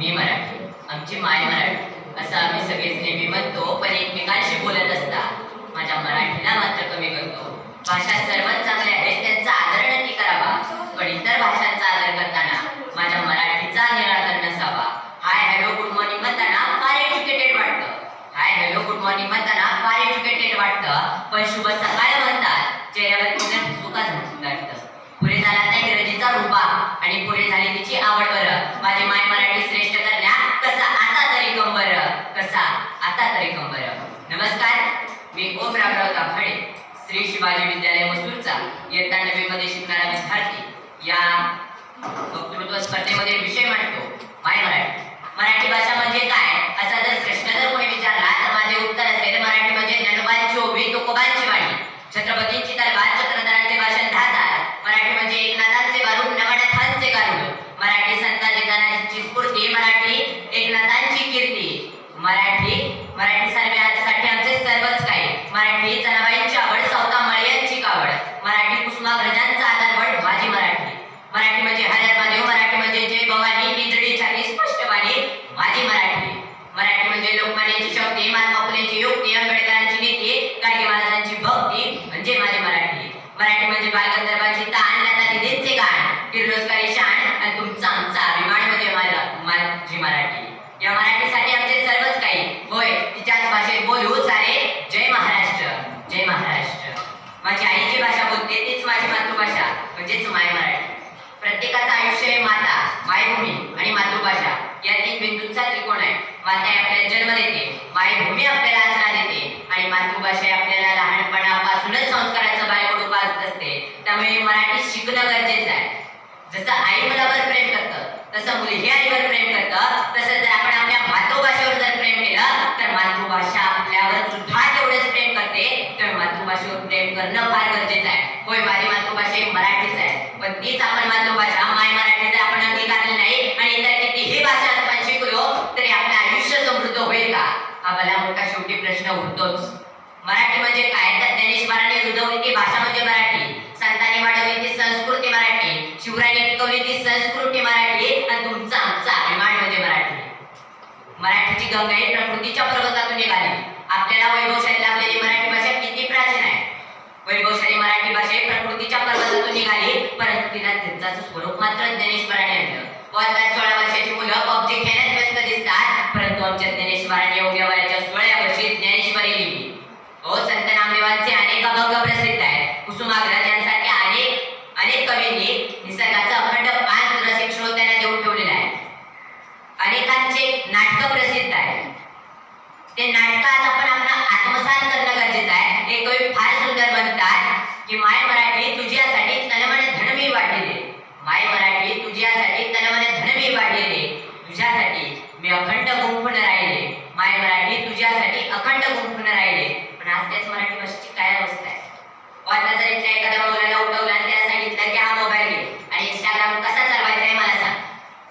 मी मराठी. आमची माय मराठी असं आम्ही सगळेच नेहमी म्हणतो पण एकमेकांशी बोलत असता. माझ्या मराठीला मात्र कमी करतो. भाषा सर्वात ओम रामराव श्री शिवाजी विद्यालय मसूरचा इयत्ता नववी मध्ये शिकणारा विद्यार्थी. या वक्तृत्व स्पर्धेमध्ये विषय मांडतो. माय मराठी. मराठी भाषा म्हणजे काय? असा जर प्रश्न जर कोणी विचारला तर माझे उत्तर असेल मराठी म्हणजे ज्ञानोबांची ओबी तुकोबांची वाणी छत्रपतींची तलवार चक्रधरांचे भाषण धारदार. मराठी म्हणजे एकनाथांचे वारुण नवनाथांचे गारुड. मराठी संत जिजानाची स्फूर्ती मराठी एकनाथांची कीर्ती. मराठी सर्वांसाठी आमचे सर्वच काही मराठी जनाबाईंची आवड सौता मळयांची कावड मराठी कुसुमाग्रजांचा आधारवड माझी मराठी मराठी म्हणजे हर महादेव मराठी म्हणजे जय भवानी निजडी छाती स्पष्ट वाणी माझी मराठी मराठी म्हणजे लोकमान्यांची शक्ती महात्मा फुलेंची युक्ती आंबेडकरांची नीती गाडगे महाराजांची भक्ती म्हणजे माझी मराठी मराठी म्हणजे बालगंधर्वांची ताण लता दिदींचे गाण किर्लोस्करी शान आणि तुमचा आमचा अभिमान म्हणजे मला माझी मराठी या मराठीसाठी आमचे सर्वच काही होय तिच्याच आहे. जय महाराष्ट्र जय महाराष्ट्र. माझी आई जी भाषा बोलते तीच माझी मातृभाषा म्हणजेच माय मराठी. प्रत्येकाचं आयुष्य हे माता मायभूमी आणि मातृभाषा. या तीन बिंदूंचा त्रिकोण आहे. माता आपल्याला जन्म देते मायभूमी आपल्याला आसरा देते आणि मातृभाषा आपल्याला लहानपणापासूनच संस्काराचं बायकडू पाहत असते. त्यामुळे मराठी शिकणं गरजेचं आहे. जसं आई मुलावर प्रेम करतं तसं मुलगी आईवर प्रेम करतं तसं जर आपण आपल्या मातृभाषेवर जर प्रेम केलं तर मातृभाषा आपल्यावर सुद्धा तेवढंच प्रेम करते तर मातृभाषेवर प्रेम करणं फार गरजेचं आहे. होय माझे मातृभाषा ही मराठीच आहे पण तीच आपण मातृभाषा माय मराठी जर आपण अंगीकारली नाही आणि इतर कितीही भाषा आपण शिकलो तरी आपलं आयुष्य समृद्ध होईल का हा भला मोठा शेवटी प्रश्न उठतोच मराठी म्हणजे काय तर ज्ञानेश्वरांनी रुजवली ती भाषा म्हणजे मराठी संतांनी वाढवली ती संस्कृती मराठी शिवरायांनी टिकवली ती संस्कृती मराठी आणि तुमचा आमचा अभिमान म्हणजे मराठी मराठीची गंगा ही प्रकृतीच्या पर्वतातून निघाली. आपल्याला वैभवशाली लाभलेली मराठी भाषा किती प्राचीन आहे? वैभवशाली मराठी भाषा ही प्रकृतीच्या पर्वतातून निघाली परंतु तिला त्यांचं स्वरूप मात्र ज्ञानेश्वराने आणलं वर्गात सोळा वर्षाची मुलं पबजी खेळण्यात व्यस्त दिसतात परंतु आमच्या ज्ञानेश्वराने योग्य वयाच्या सोळ्या वर्षी ज्ञानेश्वरी लिहिली हो संत नामदेवांचे अनेक अभंग प्रसिद्ध आहेत. कुसुमाग्रज यांसारख्या अनेक अनेक कवींनी निसर्गाचा नाटक प्रसिद्ध आहे ते नाटक आज आपण आपला आत्मसात करणं गरजेचं आहे. ते कवी फार सुंदर म्हणतात की माय मराठी तुझ्यासाठी तनमने धन मी वाढलेले. माय मराठी तुझ्यासाठी तनमने धन मी वाढलेले. तुझ्यासाठी मी अखंड गुंफणार राहिले माय मराठी तुझ्यासाठी अखंड गुंफून राहिले पण आज त्याच मराठी भाषेची काय अवस्था आहे व आता जर इथल्या एखाद्या मुलाला उठवलं आणि त्याला सांगितलं की हा मोबाईल घे आणि इंस्टाग्राम कसा चालवायचा आहे मला सांग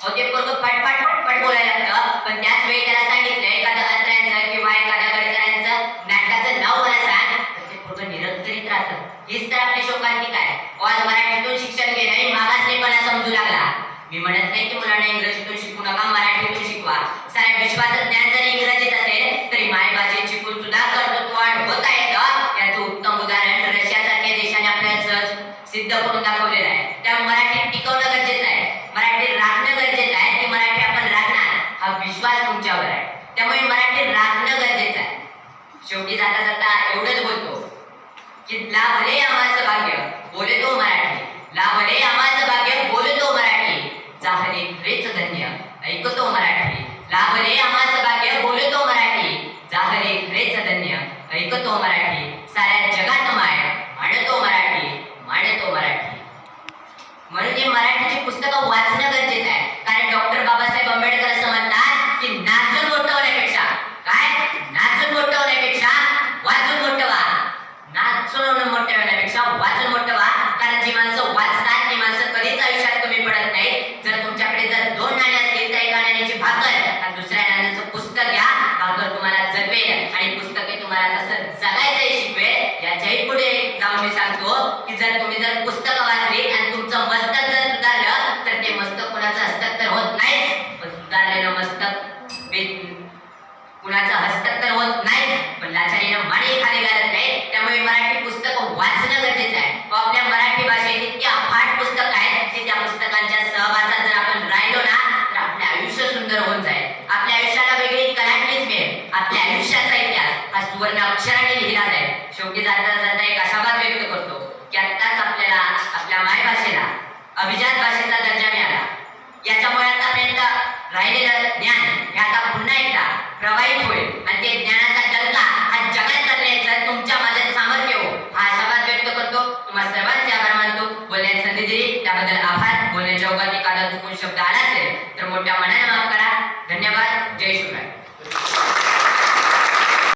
अहो ते पोरगं पटपट पटपट बोलायला लागतं पण त्याच वेळी त्याला सांगितलं एखादं अत्र्यांचं किंवा एखाद्या गडकरांचं नाटकाचं नाव मला सांग तर ते पोरगं निरंतरित राहतं हेच तर आपली शोकांतिक आहे अहो, आज मराठीतून शिक्षण घेणे मागासलेपणा समजू लागला. मी म्हणत नाही की मुलांना इंग्रजीतून शिकू नका मराठीतून शिकवा. साऱ्या विश्वाचं ज्ञान जर इंग्रजीत असेल तरी मायभाषेत शिकून सुद्धा कर्तृत्ववान होत आहे का? याचं उत्तम उदाहरण रशियासारख्या देशाने आपल्याला सहज सिद्ध करून दाखवलेलं आहे. त्यामुळे मराठी टिकवणं गरजेचं आहे. मराठी राखणं गरजेचं आहे. की मराठी आपण राखणार. हा विश्वास तुमच्यावर आहे. त्यामुळे मराठी राखणं गरजेचं आहे. शेवटी जाता जाता एवढंच बोलतो. की लाभले आम्हाचं भाग्य बोले तो मराठी लाभले आम्हाचं भाग्य बोलतो मराठी. चाहले खरेच धन्य ऐकतो मराठी. लाभले आम्हाचं भाग्य बोलतो मराठी. चाहले खरेच धन्य ऐकतो मराठी. साऱ्या जगात माय म्हणतो मराठी मानतो मराठी. म्हणून मराठीची पुस्तकं वाचणं जर तुम्ही जर पुस्तक वाचली आणि तुमचं मस्तक जर सुधारलं तर ते मस्तक कुणाचं हस्तांतर होत नाही. पण सुधारलेलं मस्तक कुणाचं हस्तांतर होत नाही. पण लाचारी माने खाली घालत नाही त्यामुळे मराठी पुस्तक वाचणं गरजेचं आहे. व आपल्या मराठी भाषेत इतक्या अफाट पुस्तक आहेत की त्या पुस्तकांच्या सहवासात जर आपण राहिलो ना तर आपले आयुष्य सुंदर होऊन जाईल. आपल्या आयुष्याला वेगळी कलाटणीच मिळेल. आपल्या आयुष्याचा इतिहास हा सुवर्ण अक्षराने लिहिला जाईल. शेवटी जाता जाता एक अशा भाषेला अभिजात भाषेचा दर्जा मिळाला. याच्यामुळे आतापर्यंत राहिलेलं ज्ञान हे आता पुन्हा एकदा प्रवाहित होईल आणि ते ज्ञानाचा डंका हा जगात करण्याचं तुमच्या माझ्यात सामर्थ्य हो. हा आशावाद व्यक्त करतो. तुम्हा सर्वांचे आभार मानतो. बोलण्याची संधी दिली. त्याबद्दल आभार. बोलण्याच्या उगात एखादा चुकून शब्द आला असेल तर मोठ्या मनाने माफ करा. धन्यवाद. जय शिवराय.